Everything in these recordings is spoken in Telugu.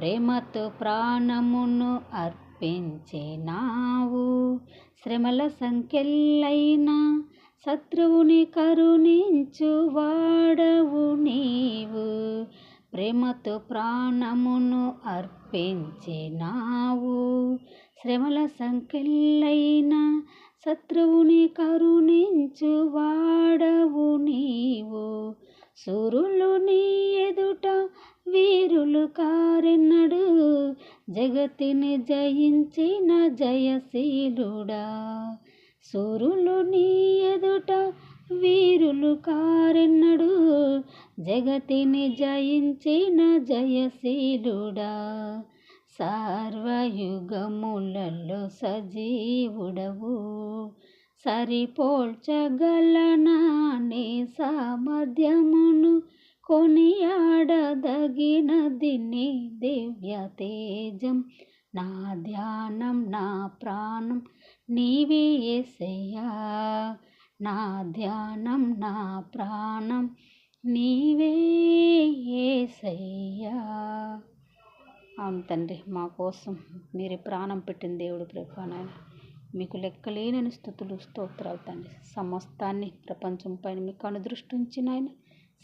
ప్రేమతో ప్రాణమును అర్పించినావు. శ్రమల సంఖ్యలైన శత్రువుని కరుణించు వాడవు నీవు. ప్రేమతో ప్రాణమును అర్పించినావు. శ్రమల సంఖ్యలైన శత్రువుని కరుణించు వాడవు నీవు. సురులు నీ వీరులు కారెన్నడు జగతిని జయించిన జయశీలుడా. సూరులు నీ ఎదుట వీరులు కారెన్నడు జగతిని జయించిన జయశీలుడా. సర్వయుగములలో సజీవుడవు సరిపోల్చగలనా నీ సామర్థ్యమును కొనియాడదగినది నీ దివ్య తేజం. నా ధ్యానం నా ప్రాణం నీవే ఏసయ్యా. నా ధ్యానం నా ప్రాణం నీవే యేసయ్యా అవును తండ్రి మా కోసం మీరు ప్రాణం పెట్టిన దేవుడు ప్రభానాయన మీకు లెక్కలేనని స్థుతులు స్తోత్రాలు తండ్రి. సమస్తాన్ని ప్రపంచం పైన మీకు అనుదృష్టించినాయన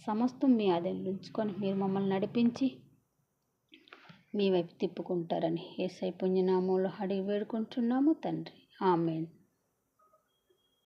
సమస్తం మీ ఆదాయంలో ఉంచుకొని మీరు మమ్మల్ని నడిపించి మీ వైపు తిప్పుకుంటారని ఏసై పుణ్యనామంలో అడిగి వేడుకుంటున్నాము తండ్రి. ఆమెన్.